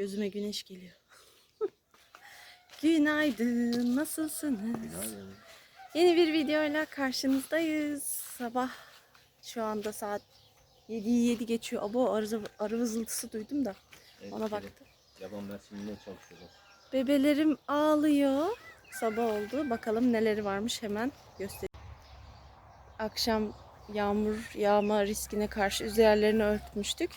Gözüme güneş geliyor. Günaydın, nasılsınız? Yeni bir videoyla karşınızdayız. Sabah şu anda saat 7'yi 7 geçiyor. Abo arı, arı vızıltısı duydum da Evet, ona baktım. Yaban mersininde çalışıyorlar. Bebelerim ağlıyor. Sabah oldu. Bakalım neleri varmış hemen göstereyim. Akşam yağmur yağma riskine karşı üzerlerini örtmüştük.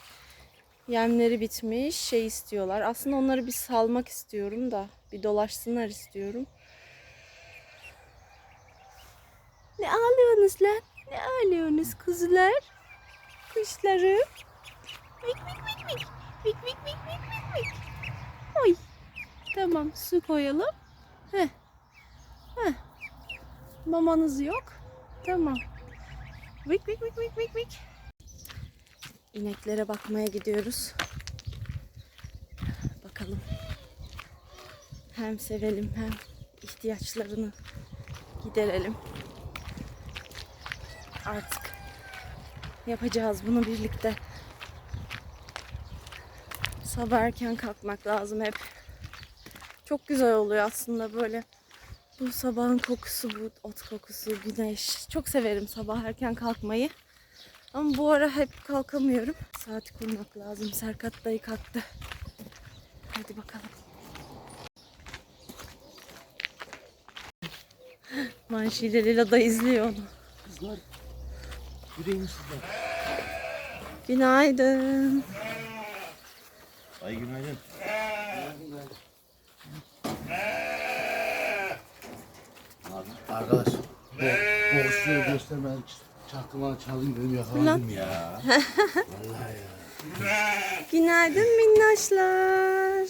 Yemleri bitmiş. Şey istiyorlar. Aslında onları bir salmak istiyorum da. Bir dolaşsınlar istiyorum. Ne ağlıyorsunuz lan? Ne ağlıyorsunuz kuzular? Kuşlarım. Mik mik mik mik. Mik mik mik mik mik mik. Oy. Tamam su koyalım. Heh. Heh. Mamanız yok. Tamam. Vik vik vik vik vik vik. İneklere bakmaya gidiyoruz. Bakalım. Hem sevelim hem ihtiyaçlarını giderelim. Artık yapacağız bunu birlikte. Sabah erken kalkmak lazım hep. Çok güzel oluyor aslında böyle. Bu sabahın kokusu, bu ot kokusu, güneş. Çok severim sabah erken kalkmayı. Ama bu ara hep kalkamıyorum. Saati kurmak lazım. Serkat dayı kalktı. Hadi bakalım. Manşi ile Lila da izliyor onu. Kızlar. Yürüyün sizler. Günaydın. Ay günaydın. Arkadaş, bu boşluğu göstermedik. Çaktırmadan çalayım dedim yakaladım ya. Vallahi ya. Günaydın minnaşlar.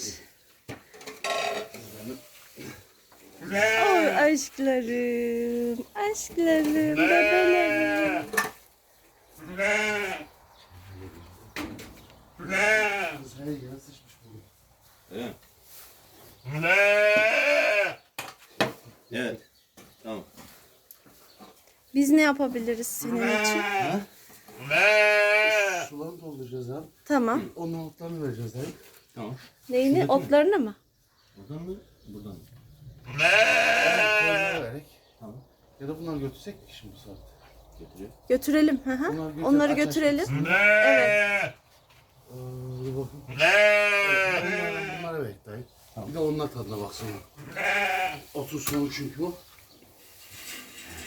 Oy aşklarım, aşklarım, bebelerim. Sıçmış? Evet. Biz ne yapabiliriz senin için? Sularını dolduracağız abi. Tamam. Onun otlarını vereceğiz abi. Tamam. Neyini? Otlarını mı? Buradan mı? Buradan mı? Vererek. Tamam. Ya da bunları götürsek mi şimdi bu saatte? Getiriyor. Götürelim. Hı hı. Onları götür, Onları aç, aç, götürelim. Evet. Ee, dur bakayım. Bunlara, bunlara ver dayı. Bir de onun tadına baksana. Otur sonu çünkü bu.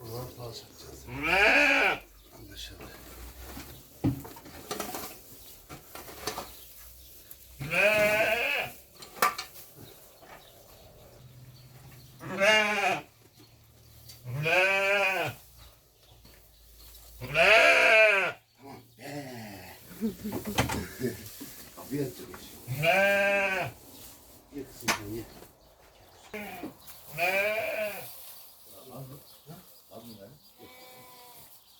Buraları fazla çakacağız. Anlaşıldı. Afiyet olsun. Ye kızım sen ye.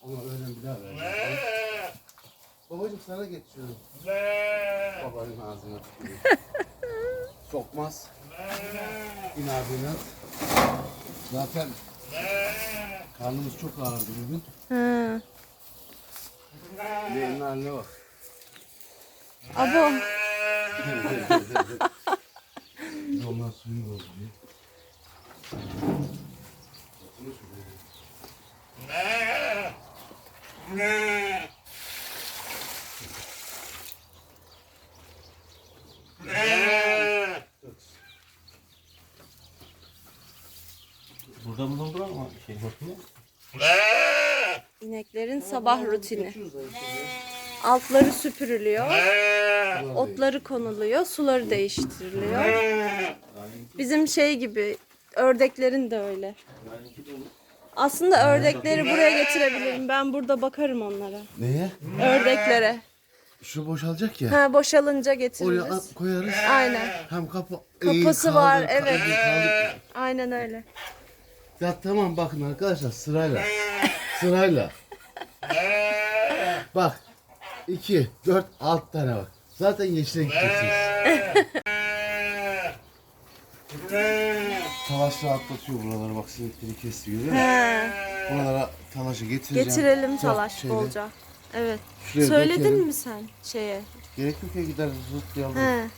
Ama öğlen bir daha ver. Babacım sana getiriyorum. Babanın ağzına tükürüyor. Sokmaz. İnadına. Zaten karnımız çok ağırdı bugün. Ha. Neyin haline bak. Abo. Ondan suyu bozuyor. Burada mı doldur ama şey hortumu? İneklerin sabah rutini. Altları süpürülüyor. Otları konuluyor. Suları değiştiriliyor. Bizim şey gibi Ördeklerin de öyle. Aslında ördekleri buraya getirebilirim. Ben burada bakarım onlara. Neye? Ördeklere. Şu boşalacak ya. Ha boşalınca Oraya getiririz. at- koyarız. Aynen. Hem kapı... Kapısı Ee, var, kaldır, evet. kaldır, kaldır. Aynen öyle. Ya tamam bakın arkadaşlar sırayla. Sırayla. bak. 2, 4, 6 tane bak. Zaten yeşile gideceksiniz. Talaş rahatlatıyor buraları bak sinekleri kesti görüyor musun? He. Buralara talaşı getireceğim. Getirelim Çok talaş şeyde. bolca. Evet. Şuraya Söyledin dökelim. mi sen şeye? Gerek yok ya gideriz zıplayalım. He.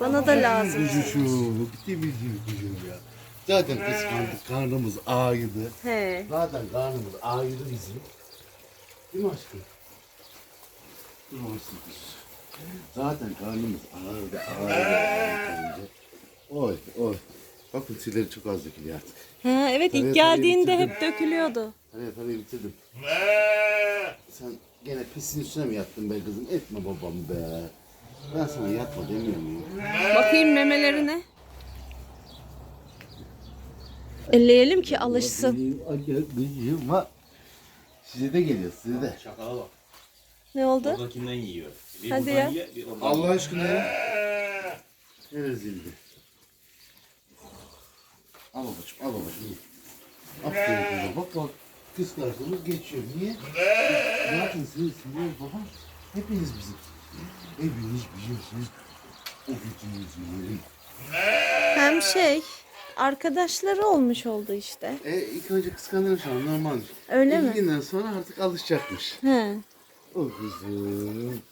Bana da lazım. Gücüşüm, gitti bizim gücüm ya. Zaten kıskandık, karnımız ağrıdı. He. Zaten karnımız ağrıdı bizim. Değil mi aşkım? Dur olsun kız. Zaten karnımız ağrıdı, ağrıdı, ağrıdı. Oy, oy. Bakın tüyleri çok az dökülüyor artık. Ha, evet Tabii, ilk geldiğinde bitirdim. hep dökülüyordu. Hadi hadi bitirdim. Sen gene pisin üstüne mi yattın be kızım? Etme babam be. Ben sana yatma demiyor muyum? Bakayım memelerine. Elleyelim ki alışsın. Size de geliyor, size de. Şakala bak. Ne oldu? Oradakinden yiyor. Bir Hadi ya. Allah aşkına ya. Ne rezildi. Al babacığım, al babacığım. iyi. Aferin kızım. Bak bak. Kız karşımız geçiyor. Niye? Zaten siz, siz babam. Hepiniz bizim. Hepiniz biliyorsunuz. O gücünüzü yerim. Hem şey arkadaşları olmuş oldu işte. E ilk önce kıskanırmış ama normal. Öyle mi? günden sonra artık alışacakmış. He. O kızım.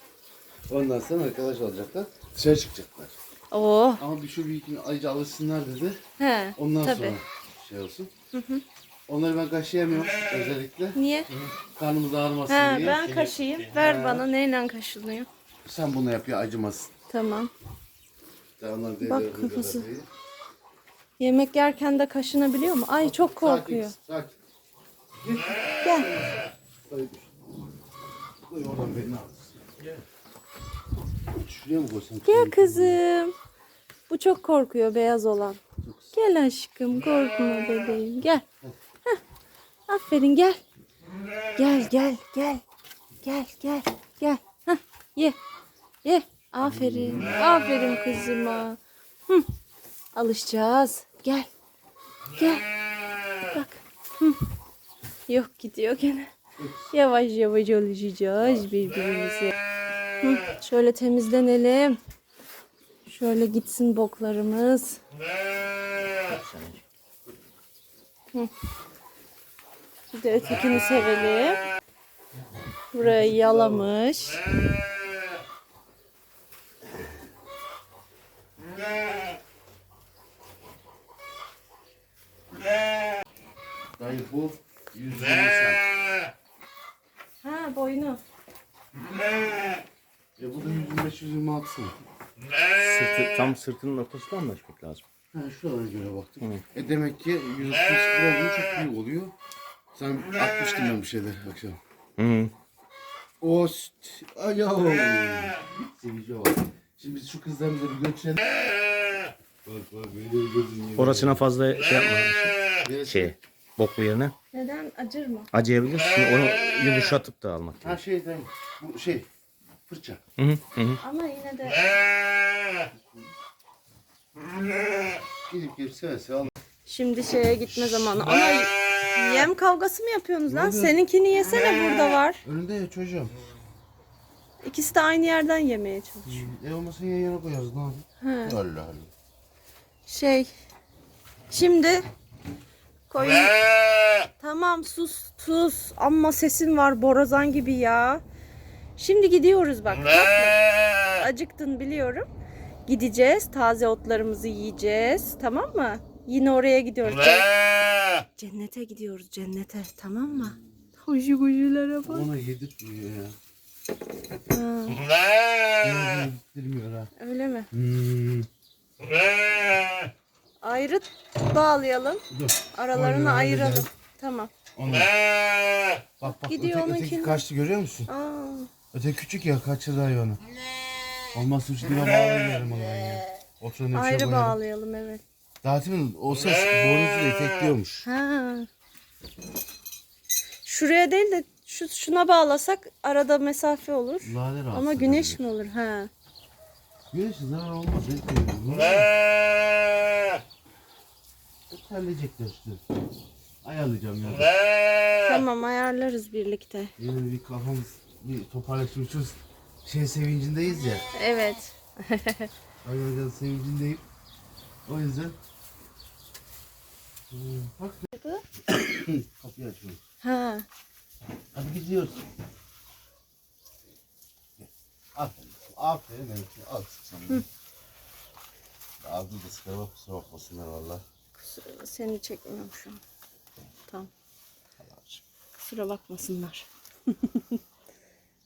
Ondan sonra arkadaş olacaklar. Dışarı çıkacaklar. Oo. Ama bir şu bir iki gün alışsınlar dedi. He. Ondan Tabii. sonra şey olsun. Onları ben kaşıyamıyorum özellikle. Niye? Karnımız ağrımasın He, diye. ben kaşıyım. Ver bana neyle kaşınıyor. Sen bunu yap ya acımasın. Tamam. Sen onlar Bak devre- kafası. Yemek yerken de kaşınabiliyor mu? Ay çok korkuyor. Sakin, sakin. Gel. Oradan beni al. Şuraya mı koysam? Gel kızım. Bu çok korkuyor beyaz olan. Gel aşkım korkma bebeğim gel. Heh. Aferin gel. Gel gel gel. Gel gel gel. Heh. Ye. Ye. Aferin. Aferin kızıma. Hı. Alışacağız. Gel. Gel. Bak. Hı. Yok gidiyor gene. Yavaş yavaş alışacağız birbirimize. Hı. Şöyle temizlenelim. Şöyle gitsin boklarımız. Hı. Bir de ötekini sevelim. Burayı yalamış. Dayı bu 120 sen. Ha boynu. E bu da 125 126 sen. Sırtı, tam sırtının ortasından mı açmak lazım? Ha şuralara göre baktık. E demek ki 130 gram çok büyük oluyor. Sen atmıştın ben bir şeyler akşam. Hı. Ost. Alo. Sevici bak. Şimdi biz şu kızları bize bir götürelim. Bak bak böyle gözün yiyor. Orasına fazla şey yapma. Şey, boklu yerine. Neden acır mı? Acıyabilir. Şimdi onu yumuşatıp da almak Ha lazım. şey dayı. Bu şey. Fırça. Hı hı. Ama yine de Gidip gelip seve seve al. şimdi şeye gitme zamanı. Ana yem kavgası mı yapıyorsunuz lan? Seninkini yesene burada var. Önünde ya çocuğum. İkisi de aynı yerden yemeye çalışıyor. E olmasa yan yana koyarız ne yapayım? He. Allah Allah. Şey. Şimdi koyun. Tamam sus sus. Amma sesin var borazan gibi ya. Şimdi gidiyoruz bak. Acıktın biliyorum. Gideceğiz. Taze otlarımızı yiyeceğiz. Tamam mı? Yine oraya gidiyoruz. Cen- Cennete gidiyoruz cennete. Tamam mı? Hoşu kuşulara bak. Ona yedirtmiyor ya. Ha, Yedirtmiyor ha. öyle mi? Hmm. Ayrı bağlayalım. Dur. Aralarını Oyunu ayıralım. Tamam. Onu. Bak bak Gidiyor öteki, onunkini. öteki kaçtı görüyor musun? Aa, Öteki küçük ya kaçırdı hayvanı. Olmazsa şu dibe bağlayıverim onu ben ya. Ayrı koyarım. bağlayalım evet. Zaten o ses boynuzuyla etekliyormuş. Ha. Şuraya değil de şu şuna bağlasak arada mesafe olur. Lale rahatsız Ama güneş mi olur? Ha. Güneş zarar olmaz. Terleyecekler işte. Ayarlayacağım ya. Tamam ayarlarız birlikte. Yine bir kafamız bir toparlaşmışız. Şey sevincindeyiz ya. Evet. Ayarlayacağız sevincindeyim. O yüzden. Hmm, Bak kapıyı açıyorum. Ha. Hadi gidiyoruz. Aferin. Aferin. Melike. Al sana. Ağzını da sıkarma kusura bakmasınlar valla. Seni çekmiyorum şu an. Tamam. Kusura bakmasınlar.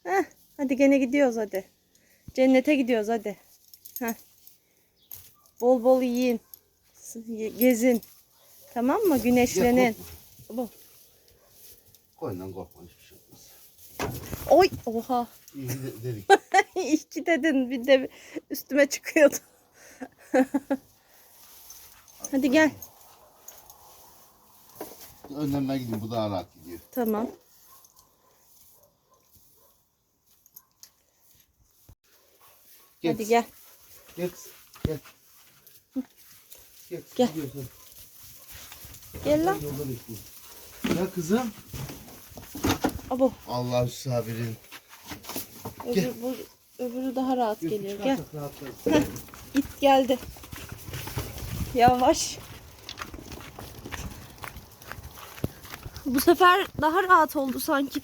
Heh, hadi gene gidiyoruz hadi. Cennete gidiyoruz hadi. Heh. Bol bol yiyin. Gezin. Tamam mı? Güneşlenin. Bu. Koyundan korkma hiçbir şey olmaz. Oy oha. İyi de- dedik. İki dedin bir de üstüme çıkıyordu. hadi gel. Önden ben gideyim bu daha rahat gidiyor. Tamam. Geç. Hadi gel. Gel. Gel. Gel. Gel. Gidiyorsun. Gel lan. Yolda bekliyorum. Ya kızım. Abo. Allah sabirin. Öbür, bu, öbürü daha rahat geliyor. Gel. Çıkarsak rahatlarız. İt geldi. Yavaş. Bu sefer daha rahat oldu sanki.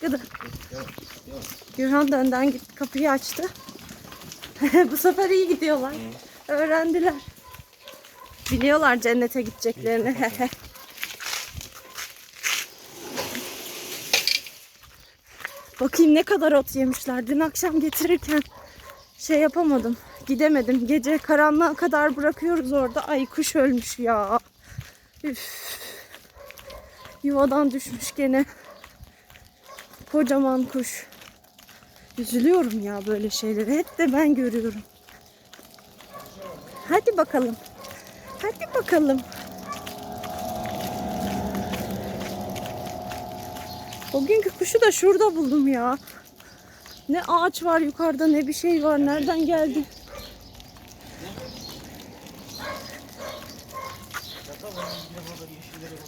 Tıkkıdı. Gürhan da önden gitti kapıyı açtı. Bu sefer iyi gidiyorlar. Öğrendiler. Biliyorlar cennete gideceklerini. Bakayım ne kadar ot yemişler. Dün akşam getirirken şey yapamadım. Gidemedim. Gece karanlığa kadar bırakıyoruz orada. Ay kuş ölmüş ya. Üf. Yuvadan düşmüş gene. Kocaman kuş. Üzülüyorum ya böyle şeyleri. Hep de ben görüyorum. Hadi bakalım. Hadi bakalım. Bugünkü kuşu da şurada buldum ya. Ne ağaç var yukarıda ne bir şey var. Nereden geldi?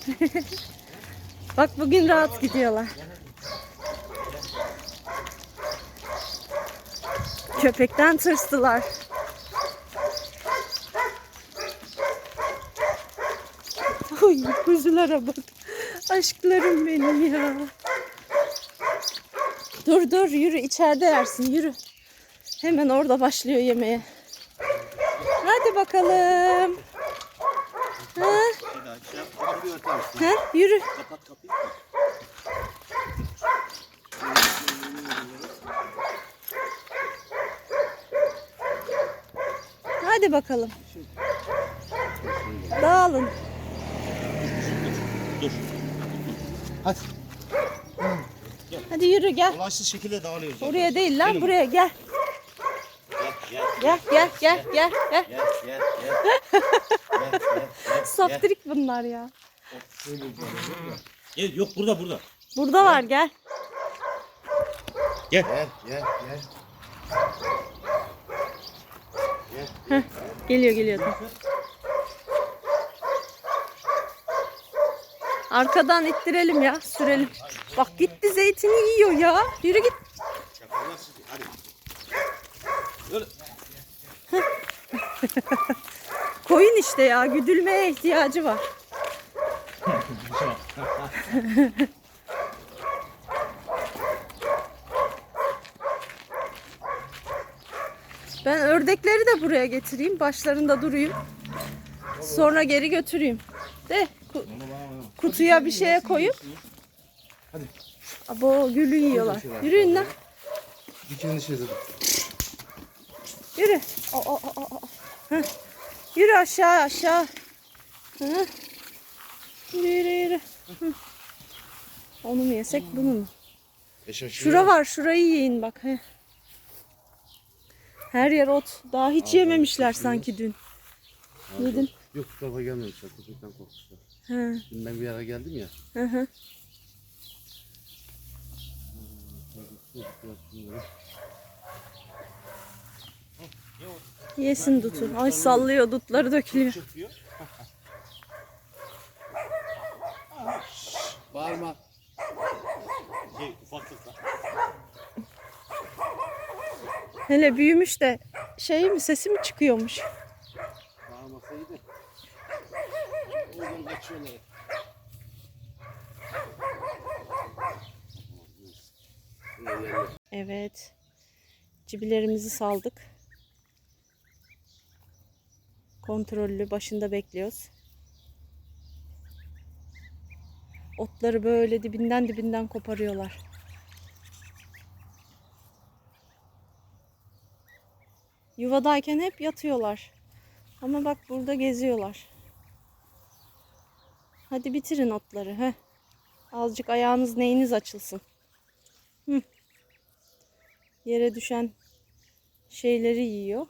Bak bugün rahat gidiyorlar. Köpekten tırstılar. Oy kuzulara bak. Aşklarım benim ya. Dur dur yürü içeride yersin yürü. Hemen orada başlıyor yemeğe. Hadi bakalım. Ha? Ha? Yürü. Hadi bakalım. Dağılın. Hadi. Hadi yürü gel. Ulaşsız şekilde dağılıyoruz. Oraya değil lan buraya gel. Gel gel Gel gel gel gel gel. gel gel gel. Gel, gel, gel. Saftirik bunlar ya. Gel yok burada burada. Burada var gel. Gel. Gel gel gel. Geliyor geliyor. Dur. Arkadan ittirelim ya sürelim. Bak gitti zeytini yiyor ya. Yürü git. Koyun işte ya güdülmeye ihtiyacı var. Ben ördekleri de buraya getireyim. Başlarında durayım. Sonra geri götüreyim. De ku- kutuya bir şeye koyup. Hadi. Abo gülü yiyorlar. Yürüyün lan. Dikenli şeyleri. Yürü. O, o, o, o. Heh. Yürü aşağı aşağı. Hı. Yürü yürü. Hı. Onu mu yesek bunu mu? E. Şura var şurayı yiyin bak. He. Her yer ot. Daha hiç Ağzını yememişler şişiriyor. sanki dün. Yedin. Yok bu tarafa gelmemişler. Köpekten korkmuşlar. He. Şimdi ben bir ara geldim ya. Hı hı. Yesin dutu. Ay sallıyor dutları dökülüyor. Çıkıyor. Bağırma. Şey ufaklıkla. Hele büyümüş de şey mi sesi mi çıkıyormuş? Bağırmasaydı. Oradan kaçıyorlar. Evet. Cibilerimizi saldık. Kontrollü başında bekliyoruz. Otları böyle dibinden dibinden koparıyorlar. Yuvadayken hep yatıyorlar. Ama bak burada geziyorlar. Hadi bitirin otları. Heh. Azıcık ayağınız neyiniz açılsın. Yere düşen şeyleri yiyor.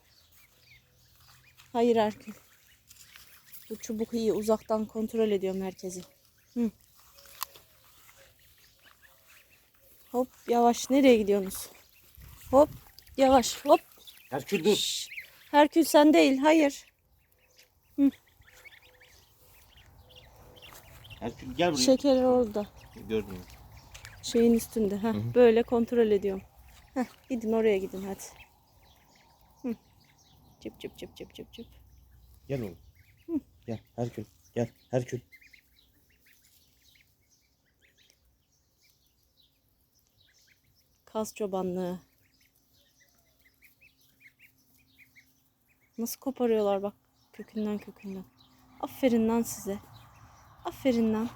Hayır Erkül. Bu çubuk iyi. Uzaktan kontrol ediyorum herkesi. Hı. Hop yavaş. Nereye gidiyorsunuz? Hop yavaş. Hop. Herkül dur. Şş. Herkül sen değil. Hayır. Herkül gel buraya. Şeker orada. Gördün mü? Şeyin üstünde. Heh, Böyle kontrol ediyorum. Heh, gidin oraya gidin hadi. Hı. Çıp çıp çıp çıp çıp çıp. Gel oğlum. Gel Herkül. Gel Herkül. Kaz çobanlığı. Nasıl koparıyorlar bak kökünden kökünden. Aferin lan size. Aferin lan.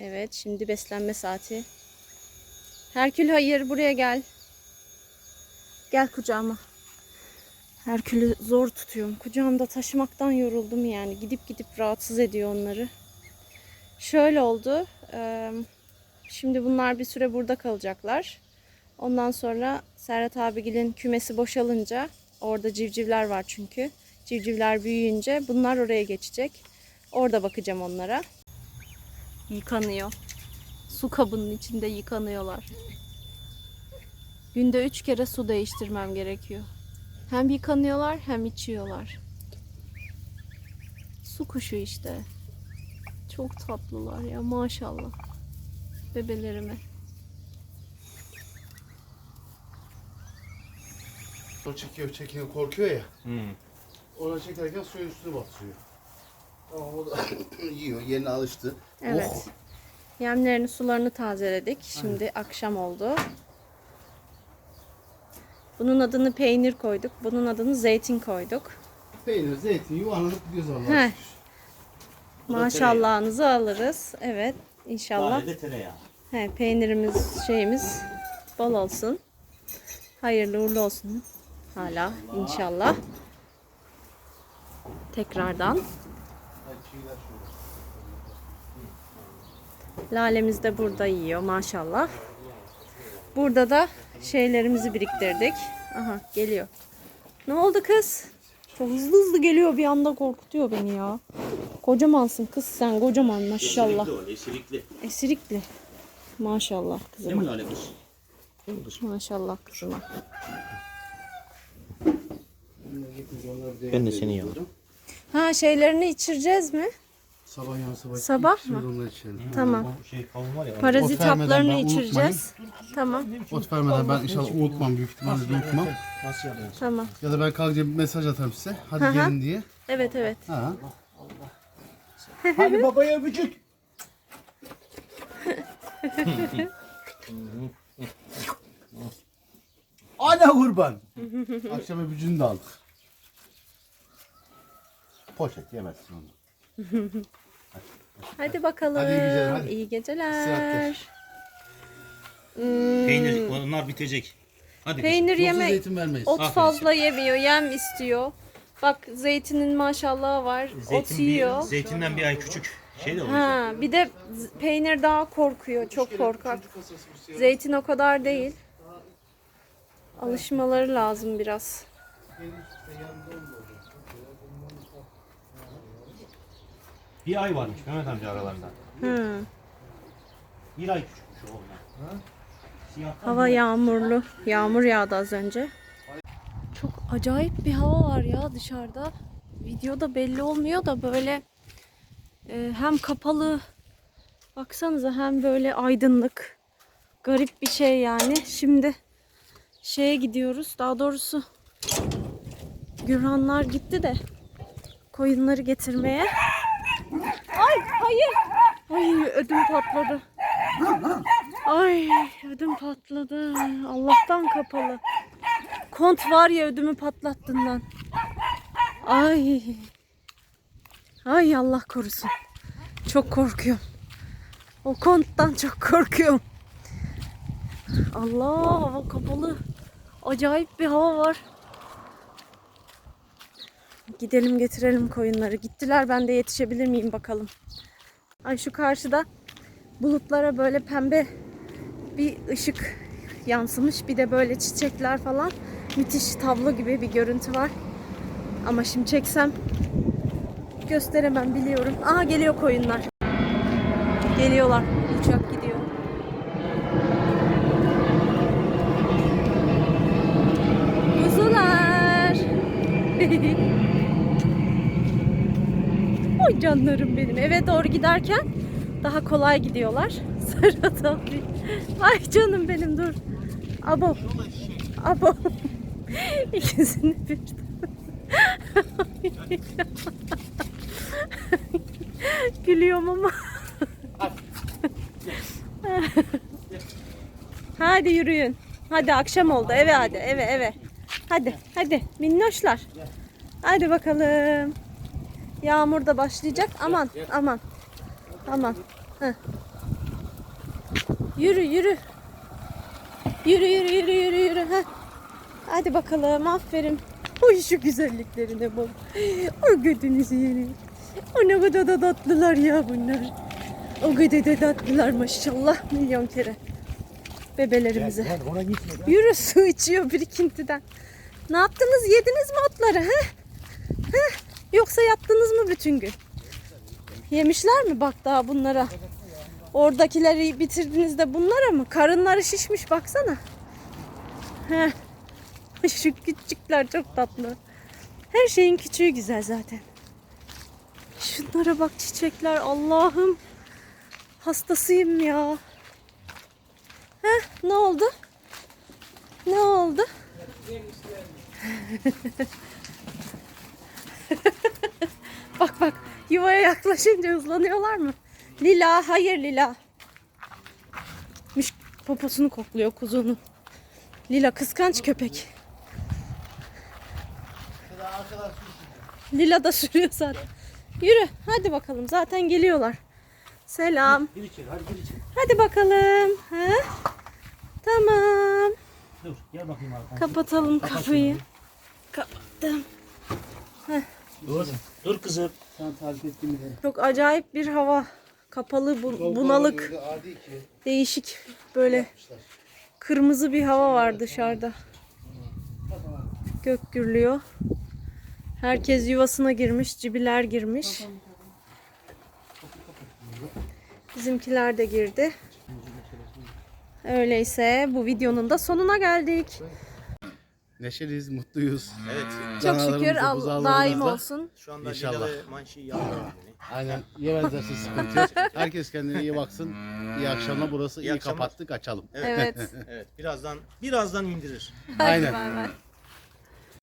Evet şimdi beslenme saati. Herkül hayır buraya gel. Gel kucağıma. Herkül'ü zor tutuyorum. Kucağımda taşımaktan yoruldum yani. Gidip gidip rahatsız ediyor onları. Şöyle oldu. Şimdi bunlar bir süre burada kalacaklar. Ondan sonra Serhat abigilin kümesi boşalınca orada civcivler var çünkü. Civcivler büyüyünce bunlar oraya geçecek. Orada bakacağım onlara. Yıkanıyor. Su kabının içinde yıkanıyorlar. Günde üç kere su değiştirmem gerekiyor. Hem yıkanıyorlar hem içiyorlar. Su kuşu işte. Çok tatlılar ya maşallah. Bebelerime. O çekiyor çekiyor korkuyor ya. Hı. Ona çekerken suyun üstüne batıyor. Tamam o da yiyor yerine alıştı. Evet. Oh. Yemlerini sularını tazeledik. Şimdi akşam oldu. Bunun adını peynir koyduk. Bunun adını zeytin koyduk. Peynir, zeytin yuvarlanıp gidiyoruz Allah'a Heh. şükür. Bu da Maşallahınızı alırız. Evet. İnşallah. Sadece tereyağı. He, peynirimiz şeyimiz bol olsun. Hayırlı uğurlu olsun. Hala inşallah. Tekrardan. Lalemiz de burada yiyor maşallah. Burada da şeylerimizi biriktirdik. Aha geliyor. Ne oldu kız? Çok hızlı hızlı geliyor bir anda korkutuyor beni ya. Kocamansın kız sen kocaman maşallah. Esirikli o, esirikli. Esirikli. Maşallah Değil mi kızıma. Lale kız? Değil mi kız? Maşallah kızıma. Ben de seni yiyorum. Ha şeylerini içireceğiz mi? Sabah yan sabah. Sabah mı? Onları içelim. Tamam. Bu şey kavun var ya. Parazit vermeden haplarını ben içireceğiz. Tamam. Ot vermeden ben inşallah unutmam. Büyük ihtimalle de unutmam. Nasıl yapıyorsun? Tamam. Ya da ben kalkınca bir mesaj atarım size. Hadi Hı hı. gelin diye. Evet evet. Ha. Hadi babaya öpücük. Ana kurban. Akşam öpücüğünü de aldık. Poşet yemezsin onu. Hadi bakalım. Hadi iyi geceler, hadi. İyi geceler. Hmm, Peynir, onlar bitecek. Hadi peynir zeytin vermeyiz. Ot Aferin fazla yemiyor. Yem istiyor. Bak zeytinin maşallahı var. kız. Ot Zeytin yiyor. bir, zeytinden bir ay küçük. Şey de olacak. Ha, bir de z- peynir daha korkuyor. Çok korkak. Zeytin o kadar değil. Alışmaları lazım biraz. Bir ay varmış Mehmet amca aralarında. Hı. Bir ay küçükmüş o onlar. Siyah. Hava yağmurlu. Yağmur yağdı az önce. Çok acayip bir hava var ya dışarıda. Videoda belli olmuyor da böyle e, hem kapalı baksanıza hem böyle aydınlık. Garip bir şey yani. Şimdi şeye gidiyoruz. Daha doğrusu Gürhanlar gitti de koyunları getirmeye. Ay hayır. Ay ödüm patladı. Ay ödüm patladı. Allah'tan kapalı. Kont var ya ödümü patlattın lan. Ay. Ay Allah korusun. Çok korkuyorum. O konttan çok korkuyorum. Allah hava kapalı. Acayip bir hava var. Gidelim getirelim koyunları. Gittiler ben de yetişebilir miyim bakalım. Ay şu karşıda bulutlara böyle pembe bir ışık yansımış. Bir de böyle çiçekler falan. Müthiş tablo gibi bir görüntü var. Ama şimdi çeksem gösteremem biliyorum. Aha geliyor koyunlar. Geliyorlar. Uçak gidiyor. Kuzular. Canlarım benim. Eve doğru giderken daha kolay gidiyorlar. Serhat abi. Ay canım benim dur. Abo. Abo. İkisini bir. Gülüyorum ama. hadi yürüyün. Hadi akşam oldu. Eve hadi. Eve eve. Hadi hadi minnoşlar. Hadi bakalım. Yağmur da başlayacak. Aman aman. Aman. Heh. Yürü yürü. Yürü yürü yürü yürü yürü. Heh. Hadi bakalım aferin. Oy şu güzelliklerine bak. O gödünüzü yerim. O ne kadar da tatlılar ya bunlar. O kadar da tatlılar maşallah milyon kere. Bebelerimize. Hadi ona gitme. Yürü su içiyor birikintiden. Ne yaptınız? Yediniz mi otları? He? He? Yoksa yattınız mı bütün gün? Yemişler mi bak daha bunlara? Oradakileri bitirdiniz de bunlara mı? Karınları şişmiş baksana. He. Şu küçükler çok tatlı. Her şeyin küçüğü güzel zaten. Şunlara bak çiçekler Allah'ım. Hastasıyım ya. Heh, ne oldu? Ne oldu? bak bak yuvaya yaklaşınca hızlanıyorlar mı? Lila hayır Lila. Gitmiş poposunu kokluyor kuzunun. Lila kıskanç köpek. Lila da sürüyor zaten. Yürü hadi bakalım zaten geliyorlar. Selam. Gir içeri hadi gir içeri. Hadi bakalım. Ha? Tamam. Dur gel bakayım arkadaşlar. Kapatalım Kapat kapıyı. Kapattım. Dur. Dur kızım. Sana tarif ettiğim yere. Çok acayip bir hava. Kapalı, bu- bunalık, değişik böyle kırmızı bir hava var dışarıda. Gök gürlüyor. Herkes yuvasına girmiş, cibiler girmiş. Bizimkiler de girdi. Öyleyse bu videonun da sonuna geldik. Neşeliyiz, mutluyuz. Evet. Çok şükür Allah daim da. olsun. Şu anda İnşallah. Lila ve Manşi. Aynen. Yemezlerse sıkıntı yok. Herkes kendine iyi baksın. İyi akşamlar. Burası İyi iyi, akşamlar. kapattık. Açalım. Evet. Evet. Birazdan birazdan indirir. Aynen. bay.